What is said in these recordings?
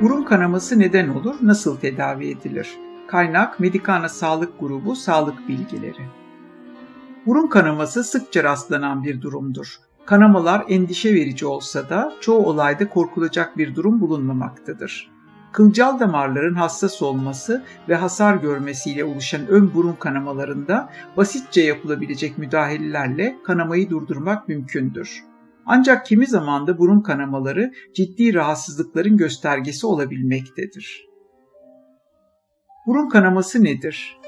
Burun kanaması neden olur, nasıl tedavi edilir? Kaynak Medikana Sağlık Grubu Sağlık Bilgileri. Burun kanaması sıkça rastlanan bir durumdur. Kanamalar endişe verici olsa da çoğu olayda korkulacak bir durum bulunmamaktadır. Kılcal damarların hassas olması ve hasar görmesiyle oluşan ön burun kanamalarında basitçe yapılabilecek müdahalelerle kanamayı durdurmak mümkündür. Ancak kimi zaman da burun kanamaları ciddi rahatsızlıkların göstergesi olabilmektedir. Burun kanaması nedir?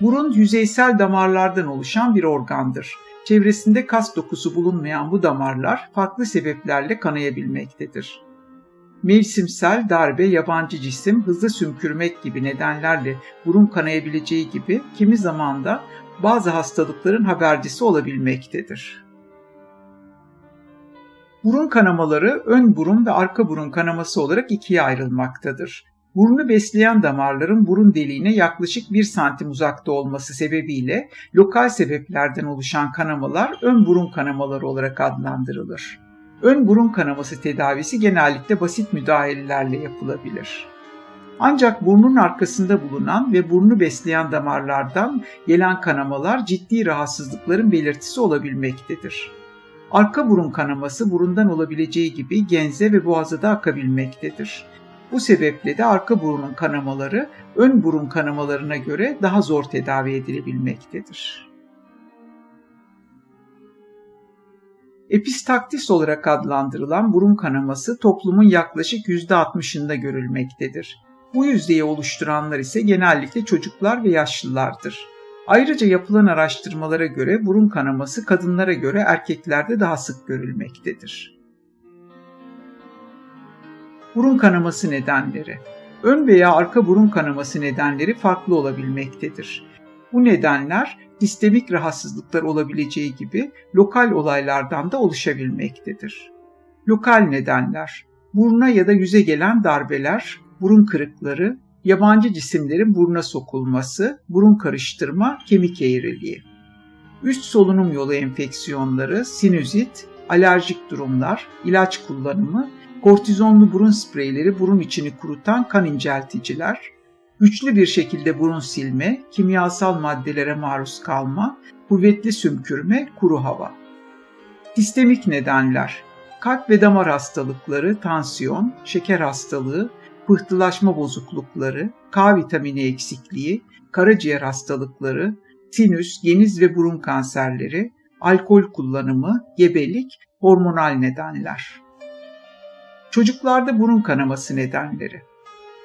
Burun yüzeysel damarlardan oluşan bir organdır. Çevresinde kas dokusu bulunmayan bu damarlar farklı sebeplerle kanayabilmektedir. Mevsimsel darbe, yabancı cisim, hızlı sümkürmek gibi nedenlerle burun kanayabileceği gibi kimi zaman da bazı hastalıkların habercisi olabilmektedir. Burun kanamaları ön burun ve arka burun kanaması olarak ikiye ayrılmaktadır. Burnu besleyen damarların burun deliğine yaklaşık 1 santim uzakta olması sebebiyle lokal sebeplerden oluşan kanamalar ön burun kanamaları olarak adlandırılır. Ön burun kanaması tedavisi genellikle basit müdahalelerle yapılabilir. Ancak burnun arkasında bulunan ve burnu besleyen damarlardan gelen kanamalar ciddi rahatsızlıkların belirtisi olabilmektedir. Arka burun kanaması burundan olabileceği gibi genze ve boğaza da akabilmektedir. Bu sebeple de arka burunun kanamaları ön burun kanamalarına göre daha zor tedavi edilebilmektedir. Epistaktis olarak adlandırılan burun kanaması toplumun yaklaşık %60'ında görülmektedir. Bu yüzdeyi oluşturanlar ise genellikle çocuklar ve yaşlılardır. Ayrıca yapılan araştırmalara göre burun kanaması kadınlara göre erkeklerde daha sık görülmektedir. Burun kanaması nedenleri Ön veya arka burun kanaması nedenleri farklı olabilmektedir. Bu nedenler sistemik rahatsızlıklar olabileceği gibi lokal olaylardan da oluşabilmektedir. Lokal nedenler buruna ya da yüze gelen darbeler, burun kırıkları, yabancı cisimlerin buruna sokulması, burun karıştırma, kemik eğriliği. Üst solunum yolu enfeksiyonları, sinüzit, alerjik durumlar, ilaç kullanımı, kortizonlu burun spreyleri burun içini kurutan kan incelticiler, güçlü bir şekilde burun silme, kimyasal maddelere maruz kalma, kuvvetli sümkürme, kuru hava. Sistemik nedenler Kalp ve damar hastalıkları, tansiyon, şeker hastalığı, pıhtılaşma bozuklukları, K vitamini eksikliği, karaciğer hastalıkları, sinüs, geniz ve burun kanserleri, alkol kullanımı, gebelik, hormonal nedenler. Çocuklarda burun kanaması nedenleri.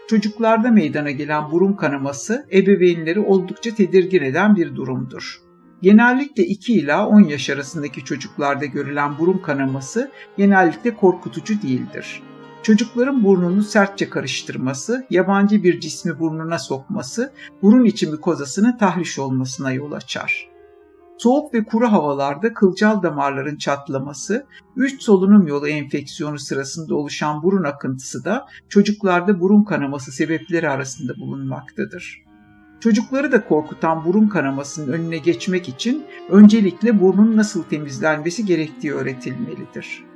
Çocuklarda meydana gelen burun kanaması ebeveynleri oldukça tedirgin eden bir durumdur. Genellikle 2 ila 10 yaş arasındaki çocuklarda görülen burun kanaması genellikle korkutucu değildir çocukların burnunu sertçe karıştırması, yabancı bir cismi burnuna sokması, burun içi mikozasının tahriş olmasına yol açar. Soğuk ve kuru havalarda kılcal damarların çatlaması, üst solunum yolu enfeksiyonu sırasında oluşan burun akıntısı da çocuklarda burun kanaması sebepleri arasında bulunmaktadır. Çocukları da korkutan burun kanamasının önüne geçmek için öncelikle burnun nasıl temizlenmesi gerektiği öğretilmelidir.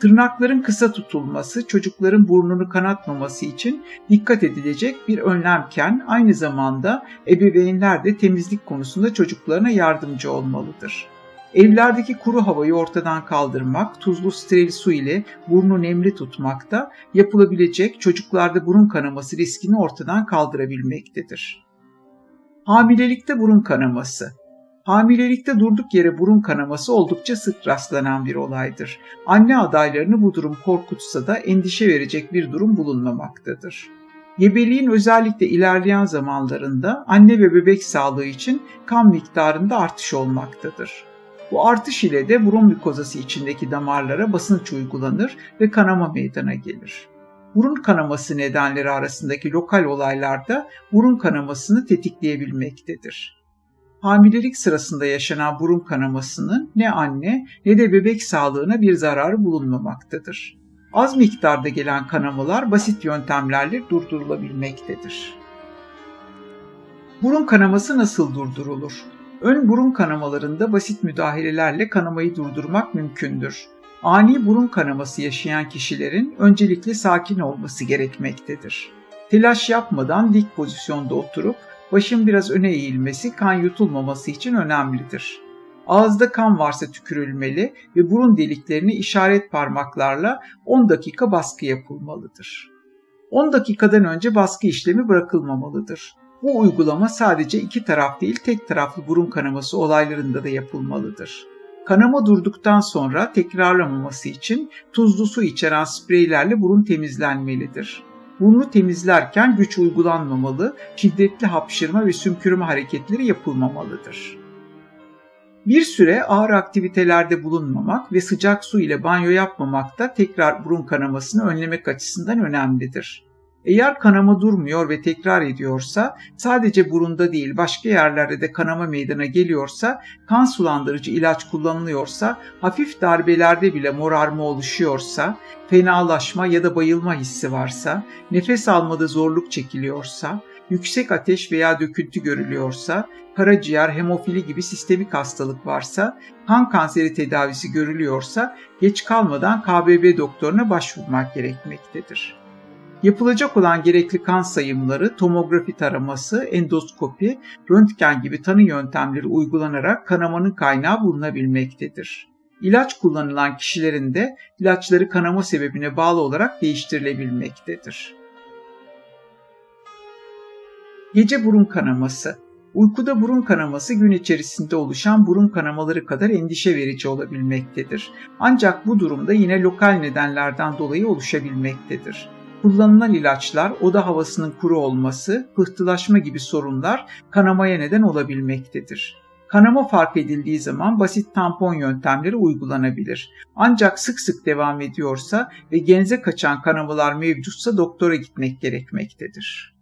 Tırnakların kısa tutulması çocukların burnunu kanatmaması için dikkat edilecek bir önlemken aynı zamanda ebeveynler de temizlik konusunda çocuklarına yardımcı olmalıdır. Evlerdeki kuru havayı ortadan kaldırmak, tuzlu steril su ile burnu nemli tutmak da yapılabilecek çocuklarda burun kanaması riskini ortadan kaldırabilmektedir. Hamilelikte burun kanaması Hamilelikte durduk yere burun kanaması oldukça sık rastlanan bir olaydır. Anne adaylarını bu durum korkutsa da endişe verecek bir durum bulunmamaktadır. Gebeliğin özellikle ilerleyen zamanlarında anne ve bebek sağlığı için kan miktarında artış olmaktadır. Bu artış ile de burun mikozası içindeki damarlara basınç uygulanır ve kanama meydana gelir. Burun kanaması nedenleri arasındaki lokal olaylarda burun kanamasını tetikleyebilmektedir hamilelik sırasında yaşanan burun kanamasının ne anne ne de bebek sağlığına bir zararı bulunmamaktadır. Az miktarda gelen kanamalar basit yöntemlerle durdurulabilmektedir. Burun kanaması nasıl durdurulur? Ön burun kanamalarında basit müdahalelerle kanamayı durdurmak mümkündür. Ani burun kanaması yaşayan kişilerin öncelikle sakin olması gerekmektedir. Telaş yapmadan dik pozisyonda oturup başın biraz öne eğilmesi kan yutulmaması için önemlidir. Ağızda kan varsa tükürülmeli ve burun deliklerini işaret parmaklarla 10 dakika baskı yapılmalıdır. 10 dakikadan önce baskı işlemi bırakılmamalıdır. Bu uygulama sadece iki taraf değil tek taraflı burun kanaması olaylarında da yapılmalıdır. Kanama durduktan sonra tekrarlamaması için tuzlu su içeren spreylerle burun temizlenmelidir. Burnu temizlerken güç uygulanmamalı, şiddetli hapşırma ve sümkürme hareketleri yapılmamalıdır. Bir süre ağır aktivitelerde bulunmamak ve sıcak su ile banyo yapmamak da tekrar burun kanamasını önlemek açısından önemlidir. Eğer kanama durmuyor ve tekrar ediyorsa, sadece burunda değil başka yerlerde de kanama meydana geliyorsa, kan sulandırıcı ilaç kullanılıyorsa, hafif darbelerde bile morarma oluşuyorsa, fenalaşma ya da bayılma hissi varsa, nefes almada zorluk çekiliyorsa, yüksek ateş veya döküntü görülüyorsa, karaciğer, hemofili gibi sistemik hastalık varsa, kan kanseri tedavisi görülüyorsa geç kalmadan KBB doktoruna başvurmak gerekmektedir. Yapılacak olan gerekli kan sayımları, tomografi taraması, endoskopi, röntgen gibi tanı yöntemleri uygulanarak kanamanın kaynağı bulunabilmektedir. İlaç kullanılan kişilerin de ilaçları kanama sebebine bağlı olarak değiştirilebilmektedir. Gece burun kanaması Uykuda burun kanaması gün içerisinde oluşan burun kanamaları kadar endişe verici olabilmektedir. Ancak bu durumda yine lokal nedenlerden dolayı oluşabilmektedir. Kullanılan ilaçlar, oda havasının kuru olması, pıhtılaşma gibi sorunlar kanamaya neden olabilmektedir. Kanama fark edildiği zaman basit tampon yöntemleri uygulanabilir. Ancak sık sık devam ediyorsa ve genze kaçan kanamalar mevcutsa doktora gitmek gerekmektedir.